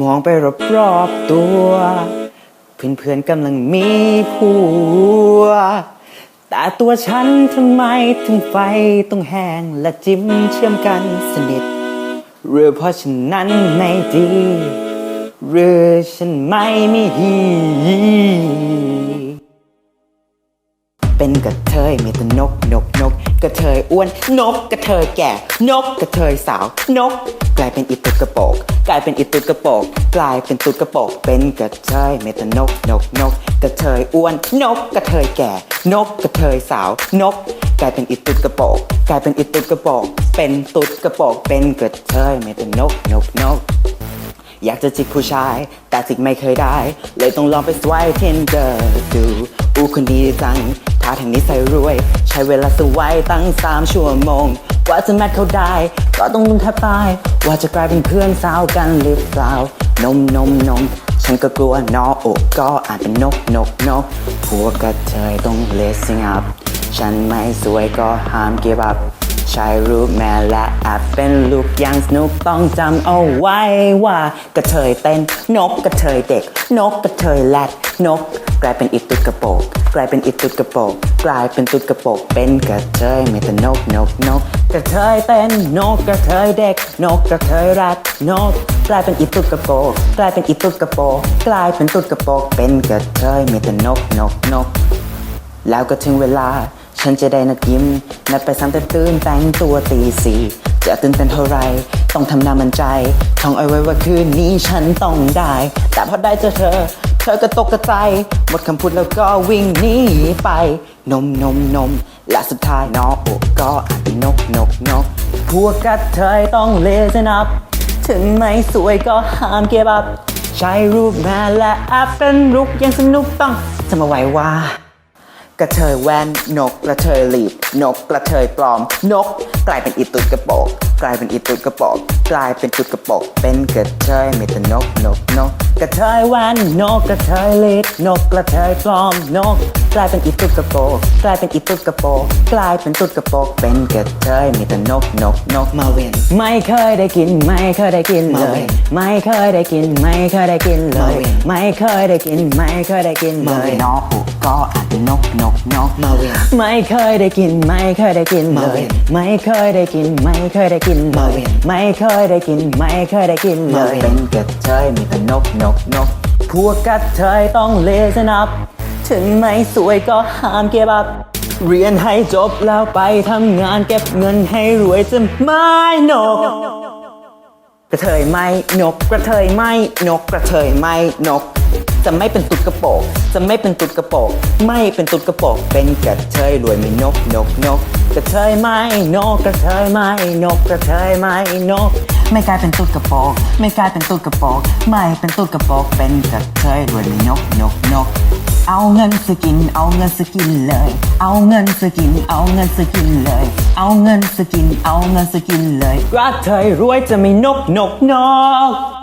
มองไปรอบๆตัว เพื่อนๆกำลังมีผัว แต่ตัวฉันทำไมถึงไฟต้องแห้งและจิ้มเชื่อมกันสนิทหรือเพราะฉันนั้นไม่ดีหรือฉันไม่มีฮีเป็นกระเทยมีแต่นกนกนกกระเทยอ้วนนกกระเทยแก่ นกกระเทยสาวนก กลายเป็นอิตุดกระโปกกลายเป็นอิตุดกระโปกกลายเป็นตุดกระโปกเป็นกระเทยเมต่นกนกนกกระเทยอ้วนนกกระเทยแก่ นกกระเทยสาวนก กลายเป็นอิตุดกระโปกกลายเป็นอิตุดกระโปกเป็นตุดกระโปกเป็นกระเทยเมต่นกนกนกอยากจะจิกผู้ชาย แต่จิกไม่เคยได้ เลยต้องลองไปสวายเทนเดอร์ดูอูคนดีจังท่าทางนี้ใส่รวย ใช้เวลาสวายตั้งสามชั่วโมง ว่าจะแมทเขาได้ ก็ต้องลุ้นแทบตาย ว่าจะกลายเป็นเพื่อนสาวกันหรือเปล่านมนมนมฉันก็กลัวนอโอกก็อาจเป็นนกนกนกพวกกระเทยต้อง listen up ฉันไม่สวยก็ห้าม give up ใช้รูปแม่และแอบเป็นลูกยังสนุกต้องจำเอาไว้ว่ากระเทยเต้นนกกระเทยเด็ก นกกระเทยแรดนก กลายเป็นอิตุดกระโปกกลายเป็นอิตุดกระโปกกลายเป็นตุดกระโปกเป็นกระเทยมีแต่นกนกนกกระเทยเต้นนกกระเทยเด็ก นกกระเทยแรดนก กลายเป็นอิตุดกระโปกกลายเป็นอิตุดกระโปกกลายเป็นตุดกระโปกเป็นกระเทยมีแต่นกนกนก แล้วก็ถึงเวลา ฉันจะได้นัดยิ้ม นัดไปซ้ำแต่ตื่นแต่งตัวตีสี่จะตื่นเต้นเท่าไร ต้องทำหน้ามันใจท่องเอาไว้ว่าคืนนี้ฉันต้องได้ แต่พอได้เจอเธอ เธอก็ตกกระใจหมดคำพูดแล้วก็วิ่งหนีไป นมนมนมและสุดท้ายน้อโอกก็อาจเป็นนกนกนกพวกกระเทยต้อง listen up ถึงไม่สวยก็ห้ามเก็บ up ใช้รูปแม่และแอปเป็นลุกยังสนุกต้องจะมาไว้ว่ากระเทยแว่นนกกระเทยหลีดนกกระเทยปลอมนก กลายเป็นอีตุดกระโปกกลายเป็นอีตุดกระโปกกลายเป็นตุดกระโปกเป็นกระเทยมีแต่นกนกนกกระเทยแว่นนกกระเทยเล็ดนกกระเทยปลอมนก กลายเป็นอีตุดกระโปกกลายเป็นอีตุดกระโปกกลายเป็นตุดกระโปกเป็นกระเทยมีแต่นกนกนกมาเวนไม่เคยได้กิน ไม่เคยได้กินเลย ไม่เคยได้กิน ไม่เคยได้กินเลย ไม่เคยได้กิน ไม่เคยได้กินเลยนออุก็อาจเป็นนกนกนกมาเวนไม่เคยได้กิน ไม่เคยได้กินเลยไม่เคยได้กิน ไม่เคยได้กินเลยไม่เคยได้กิน ไม่เคยได้กินเลยเป็นกระเทยมีแต่นกนกนกพวกกระเทยต้อง listen up ถึงไม่สวยก็ห้ามเก็บ up เรียนให้จบแล้วไปทำงานเก็บเงินให้รวยจะไม่นก กระเทยไม่นก กระเทยไม่นก กระเทยไม่นก จะไม่เป็นตุดกระโปก จะไม่เป็นตุดกระโปก ไม่เป็นตุดกระโปก เป็นกระเทยรวยมีนกนกนก กระเทยไม่นก กระเทยไม่นก กระเทยไม่นก ไม่กลายเป็นตุดกระโปงไม่กลายเป็นตุดกระโปงไม่เป็นตุดกระโปงเป็นกระเทยรวยนกนกนก เอาเงินสกิน เอาเงินสกินเลย เอาเงินสกิน เอาเงินสกินเลย เอาเงินสกิน เอาเงินสกินเลยรักเทยรวยจะไม่นกนกนก